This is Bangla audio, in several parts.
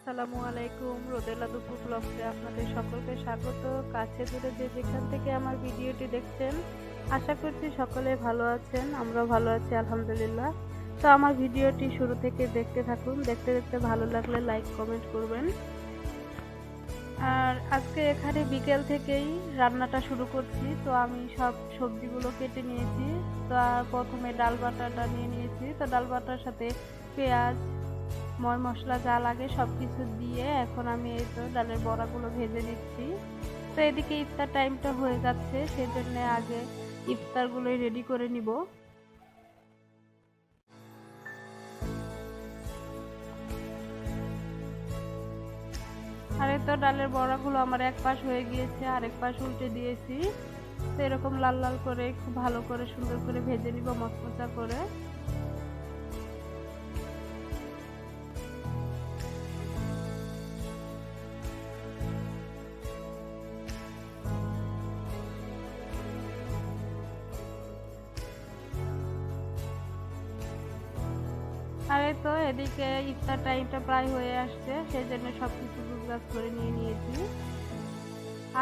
আসসালামু আলাইকুম, রোদেলা দুপুর ব্লগসে আপনাদের সকলকে স্বাগত। কাছে দূরে যে যেখান থেকে আমার ভিডিওটি দেখছেন, আশা করছি সকলে ভালো আছেন, আমরাও ভালো আছি, আলহামদুলিল্লাহ। তো আমার ভিডিওটি শুরু থেকে দেখতে থাকুন, দেখতে দেখতে ভালো লাগলে লাইক, কমেন্ট করবেন। আর আজকে এখানে বিকেল থেকেই রান্নাটা শুরু করছি, তো আমি সব সবজিগুলো কেটে নিয়েছি। তো প্রথমে ডাল বাটাটা নিয়ে নিয়েছি, তো ডাল বাটার সাথে পেঁয়াজ ময় মশলা যা লাগে সব কিছু দিয়ে এখন আমি এই তো ডালের বড়াগুলো ভেজে নিচ্ছি। তো এদিকে ইফতার টাইমটা হয়ে যাচ্ছে সেই জন্য আগে ইফতারগুলোই রেডি করে নিব। আর তো ডালের বড়াগুলো আমার এক পাশ হয়ে গিয়েছে আর এক পাশ উল্টে দিয়েছি। তো এরকম লাল লাল করে, খুব ভালো করে সুন্দর করে ভেজে নিব, মচমচা করে। তো এদিকে ইফতার টাইমটা প্রায় হয়ে আসছে সেই জন্য সব কিছু গুজগাছ করে নিয়ে নিয়েছি।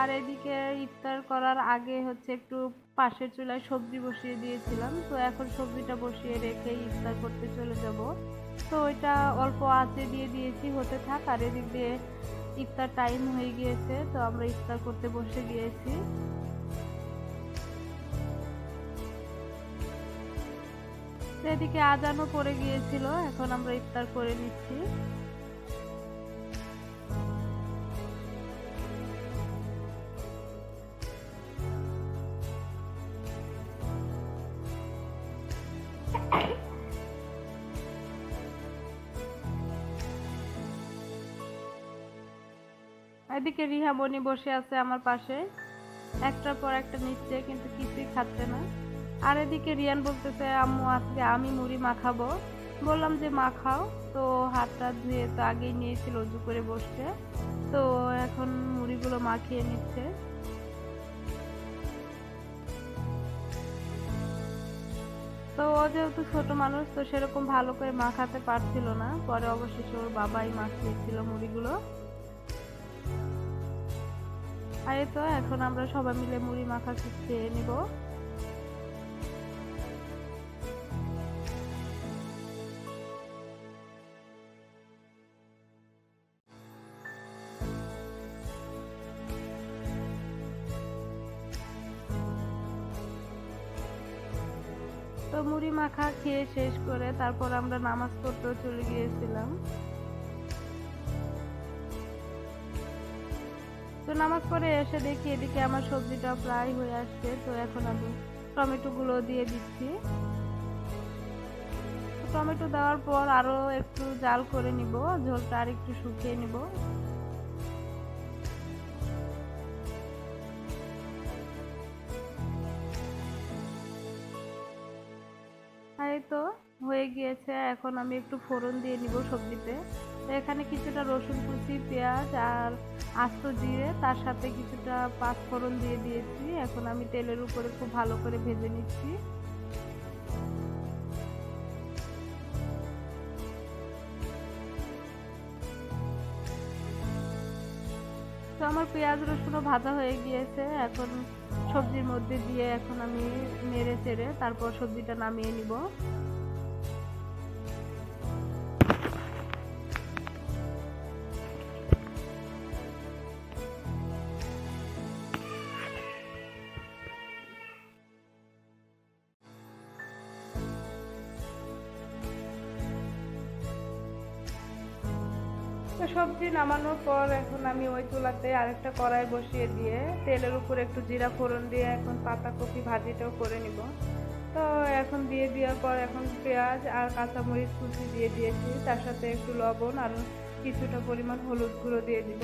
আর এদিকে ইফতার করার আগে হচ্ছে একটু পাশের চুলায় সবজি বসিয়ে দিয়েছিলাম, তো এখন সবজিটা বসিয়ে রেখে ইফতার করতে চলে যাব। তো ওইটা অল্প আঁচে দিয়ে দিয়েছি, হতে থাক, আর এদিক দিয়ে ইফতার টাইম হয়ে গিয়েছে, তো আমরা ইফতার করতে বসে গিয়েছি। এদিকে আজানও পড়ে গিয়েছিল, এখন আমরা ইফতার করে নিচ্ছি। এদিকে রিহামণি বসে আছে আমার পাশে। একটার পর একটা নিচ্ছে, কিন্তু কিছুই খাচ্ছে না। আর এদিকে রিয়ান বলতেছে, আম্মু, আজকে আমি মুড়ি মাখাবো বললাম যে মাখাও তো হাতটা ধুয়ে তো আগেই নিয়েছিল উজু করে বসতে তো এখন মুড়িগুলো মাখিয়ে নিচ্ছে। তো ও যেহেতু ছোট মানুষ, তো সেরকম ভালো করে মাখাতে পারছিল না। পরে অবশেষে ওর বাবাই মাখিয়েছিল মুড়িগুলো। আর তো, এখন আমরা সবাই মিলে মুড়ি মাখা খেয়ে নিব। তো মুড়ি মাখা খেয়ে শেষ করে তারপর আমরা নামাজ পড়তেও চলে গিয়েছিলাম। তো নামাজ পড়ে এসে দেখি এদিকে আমার সবজিটা প্রায় হয়ে আসছে, তো এখন আমি টমেটো গুলো দিয়ে দিচ্ছি। টমেটো দেওয়ার পর আরও একটু জাল করে নিব, ঝোলটা আর একটু শুকিয়ে নিব। তো হয়ে গিয়েছে। এখন আমি একটু ফোড়ন দিয়ে নিব সবজিতে। তো এখানে কিছুটা রসুন কুচি, পেঁয়াজ আর আস্ত দিয়ে তার সাথে কিছুটা পাঁচ ফোড়ন দিয়ে দিয়েছি। এখন আমি তেলের উপরে খুব ভালো করে ভেজে নিচ্ছি। আমার পেঁয়াজ রসুনও ভাজা হয়ে গিয়েছে। এখন সবজির মধ্যে দিয়ে এখন আমি নেড়ে চেড়ে তারপর সবজিটা নামিয়ে নিব। সবজি নামানোর পর এখন আমি ওই চুলাতে আরেকটা কড়াই বসিয়ে দিয়ে তেলের উপর একটু জিরা ফোড়ন দিয়ে এখন পাতাকপি ভাজিটাও করে নিব। তো এখন দিয়ে দেওয়ার পর এখন পেঁয়াজ আর কাঁচামরিচ কুচি দিয়ে দিয়েছি। তার সাথে একটু লবণ আর কিছুটা পরিমাণ হলুদ গুঁড়ো দিয়ে দিব।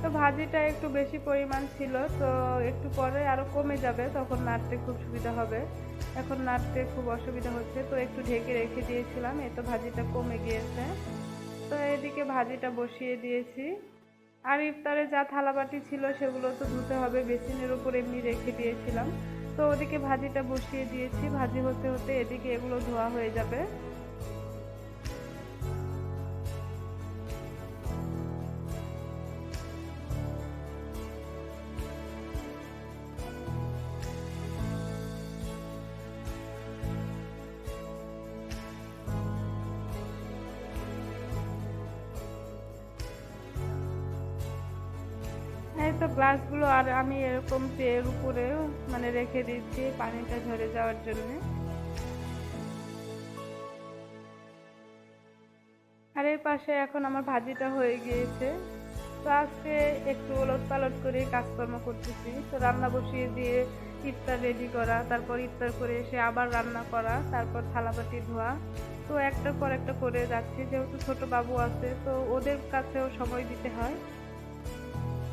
তো ভাজিটা একটু বেশি পরিমাণ ছিল, তো একটু পরে আরও কমে যাবে, তখন নাড়তে খুব সুবিধা হবে। এখন নাড়তে খুব অসুবিধা হচ্ছে, তো একটু ঢেকে রেখে দিয়েছিলাম, এ তো ভাজিটা কমে গিয়েছে। তো এদিকে ভাজিটা বসিয়ে দিয়েছি। আর ইফতারে যা থালাবাটি ছিল সেগুলো তো ধুতে হবে, বেসিনের উপর এমনি রেখে দিয়েছিলাম। তো ওদিকে ভাজিটা বসিয়ে দিয়েছি, ভাজি হতে হতে এদিকে এগুলো ধোয়া হয়ে যাবে। তো গ্লাসগুলো আর আমি এরকম ট্রের উপরে মানে রেখে দিচ্ছি পানিটা ঝরে যাওয়ার জন্যে। আর এর পাশে এখন আমার ভাজিটা হয়ে গিয়েছে। তো আজকে একটু ওলট পালট করে কাজকর্ম করতেছি। তো রান্না বসিয়ে দিয়ে ইফতার রেডি করা, তারপর ইফতার করে এসে আবার রান্না করা, তারপর থালাবাটি ধোয়া। তো একটার পর একটা করে যাচ্ছি, যেহেতু ছোট বাবু আছে, তো ওদের কাছেও সময় দিতে হয়।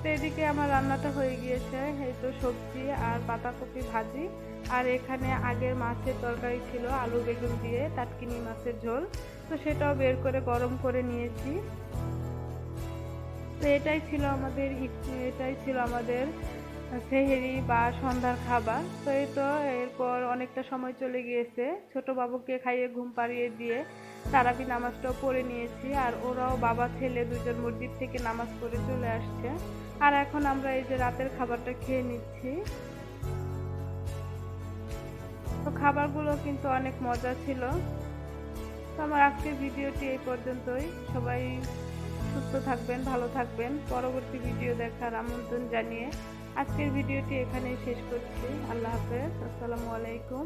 তো এদিকে আমার রান্নাটা হয়ে গিয়েছে। এই তো সবজি আর পাতাকপি ভাজি। আর এখানে আগের মাছের তরকারি ছিল আলু বেগুন দিয়ে টাটকিনি মাছের ঝোল। তো সেটাও বের করে গরম করে নিয়েছি। তো এটাই ছিল আমাদের এটাই ছিল আমাদের সেহেরি বা সন্ধ্যার খাবার। তো এই তো এরপর অনেকটা সময় চলে গিয়েছে। ছোট বাবুকে খাইয়ে ঘুম পাড়িয়ে দিয়ে তারাবি নামাজটাও পড়ে নিয়েছি আর ওরাও বাবা, ছেলে দুজন মসজিদ থেকে নামাজ পড়ে চলে আসছে। আর এখন আমরা এই যে রাতের খাবারটা খেয়ে নিচ্ছি। তো খাবারগুলো কিন্তু অনেক মজা ছিল। তো আমার আজকের ভিডিওটি এই পর্যন্তই। সবাই সুস্থ থাকবেন, ভালো থাকবেন। পরবর্তী ভিডিও দেখার আমন্ত্রণ জানিয়ে আজকের ভিডিওটি এখানেই শেষ করছি। আল্লাহ হাফেজ। আসসালামু আলাইকুম।